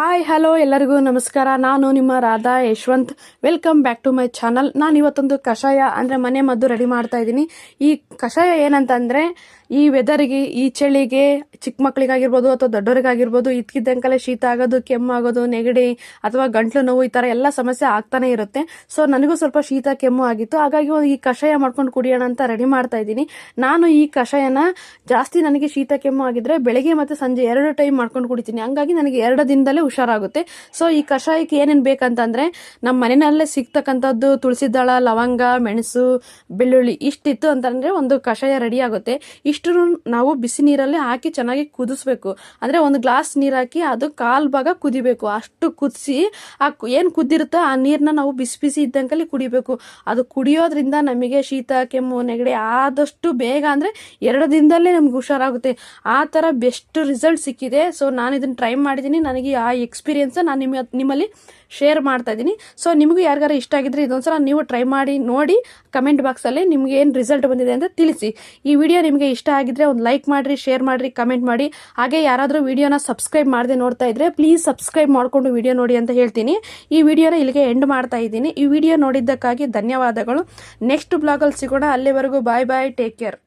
Hi hello ಎಲ್ಲರಿಗೂ ನಮಸ್ಕಾರ. ನಾನು ನಿಮ್ಮ Radha Yashwant. Welcome back to my channel ನಾನು ಇವತ್ತೊಂದು ಕಷಾಯ, ಅಂದರೆ ಮನೆ ಮದ್ದು ರೆಡಿ ಮಾಡ್ತಾ ಇದ್ದೀನಿ. ಈ ಕಷಾಯ ಏನಂತಂದರೆ, ಈ ವೆದರಿಗೆ ಈ ಚಳಿಗೆ, ಚಿಕ್ಕ ಮಕ್ಕಳಿಗಾಗಿರ್ಬೋದು ಅಥವಾ ದೊಡ್ಡವರಿಗಾಗಿರ್ಬೋದು, ಇದ್ಕಿದ್ದಂಕಲೆ ಶೀತ ಆಗೋದು ಕೆಮ್ಮಾಗೋದು ನೆಗಡಿ ಅಥವಾ ಗಂಟ್ಲು ನೋವು ಈ ಥರ ಎಲ್ಲ ಸಮಸ್ಯೆ ಆಗ್ತಾನೆ ಇರುತ್ತೆ. ಸೊ ನನಗೂ ಸ್ವಲ್ಪ ಶೀತ, ಕೆಮ್ಮು ಆಗಿತ್ತು. ಹಾಗಾಗಿ ಈ ಕಷಾಯ ಮಾಡ್ಕೊಂಡು ಕುಡಿಯೋಣ ಅಂತ ರೆಡಿ ಮಾಡ್ತಾ ಇದ್ದೀನಿ. ನಾನು ಈ ಕಷಾಯನ ಜಾಸ್ತಿ ನನಗೆ ಶೀತ, ಕೆಮ್ಮು ಆಗಿದ್ರೆ ಬೆಳಗ್ಗೆ ಮತ್ತು ಸಂಜೆ ಎರಡು ಟೈಮ್ ಮಾಡ್ಕೊಂಡು ಕುಡಿತೀನಿ. ಹಂಗಾಗಿ ನನಗೆ ಎರಡು ದಿನದಲ್ಲೇ ಹುಷಾರಾಗುತ್ತೆ. ಸೊ ಈ ಕಷಾಯಕ್ಕೆ ಏನೇನು ಬೇಕಂತಂದರೆ ನಮ್ಮ ಮನೆಯಲ್ಲೇ ಸಿಗ್ತಕ್ಕಂಥದ್ದು ತುಳಸಿ ದಳ ಲವಂಗ, ಮೆಣಸು, ಬೆಳ್ಳುಳ್ಳಿ ಇಷ್ಟಿತ್ತು ಅಂತಂದರೆ ಒಂದು ಕಷಾಯ ರೆಡಿ ಆಗುತ್ತೆ. ಇಷ್ಟು ನಾವು ಬಿಸಿ ನೀರಲ್ಲಿ ಹಾಕಿ ಚೆನ್ನಾಗಿ ಕುದಿಸ್ಬೇಕು. ಅಂದರೆ ಒಂದು ಗ್ಲಾಸ್ ನೀರು ಹಾಕಿ ಅದು ಕಾಲು ಭಾಗ ಕುದಿಬೇಕು. ಅಷ್ಟು ಕುದಿಸಿ ಆ ಏನು ಕುದ್ದಿರುತ್ತೋ ಆ ನೀರನ್ನ ನಾವು ಬಿಸಿ ಬಿಸಿ ಇದ್ದಂಕಲ್ಲಿ ಕುಡಿಬೇಕು. ಅದು ಕುಡಿಯೋದ್ರಿಂದ ನಮಗೆ ಶೀತ, ಕೆಮ್ಮು, ನೆಗಡಿ ಆದಷ್ಟು ಬೇಗ ಅಂದರೆ ಎರಡು ದಿನದಲ್ಲೇ ನಮ್ಗೆ ಹುಷಾರಾಗುತ್ತೆ. ಆ ಥರ ಬೆಸ್ಟ್ ರಿಸಲ್ಟ್ ಸಿಕ್ಕಿದೆ. ಸೊ ನಾನು ಇದನ್ನು ಟ್ರೈ ಮಾಡಿದ್ದೀನಿ ನನಗೆ ಆ ಎಕ್ಸ್ಪೀರಿಯನ್ಸ್ ನಾನು ನಿಮ್ಮ ನಿಮ್ಮಲ್ಲಿ ಶೇರ್ ಮಾಡ್ತಾ ಇದ್ದೀನಿ. ಸೊ ನಿಮಗೂ ಯಾರಿಗಾರು ಇಷ್ಟ ಆಗಿದ್ರೆ ಇದೊಂದ್ಸಲ ನೀವು ಟ್ರೈ ಮಾಡಿ, ನೋಡಿ ಕಮೆಂಟ್ ಬಾಕ್ಸಲ್ಲಿ ನಿಮ್ಗೆ ಏನು ರಿಸಲ್ಟ್ ಬಂದಿದೆ ಅಂತ ತಿಳಿಸಿ. ಈ ವಿಡಿಯೋ ನಿಮಗೆ ಇಷ್ಟ ಆಗಿದ್ರೆ ಒಂದು ಲೈಕ್ ಮಾಡಿರಿ ಶೇರ್ ಮಾಡಿರಿ ಕಮೆಂಟ್ ಮಾಡಿ. ಹಾಗೆ ಯಾರಾದರೂ ವಿಡಿಯೋನ ಸಬ್ಸ್ಕ್ರೈಬ್ ಮಾಡದೆ ನೋಡ್ತಾ ಇದ್ರೆ ಪ್ಲೀಸ್ ಸಬ್ಸ್ಕ್ರೈಬ್ ಮಾಡಿಕೊಂಡು ವಿಡಿಯೋ ನೋಡಿ ಅಂತ ಹೇಳ್ತೀನಿ. ಈ ವಿಡಿಯೋನ ಇಲ್ಲಿಗೆ ಎಂಡ್ ಮಾಡ್ತಾ ಇದ್ದೀನಿ. ಈ ವಿಡಿಯೋ ನೋಡಿದ್ದಕ್ಕಾಗಿ ಧನ್ಯವಾದಗಳು. ನೆಕ್ಸ್ಟ್ ಬ್ಲಾಗಲ್ಲಿ ಸಿಗೋಣ. ಅಲ್ಲಿವರೆಗೂ ಬಾಯ್ ಬಾಯ್ ಟೇಕ್ ಕೇರ್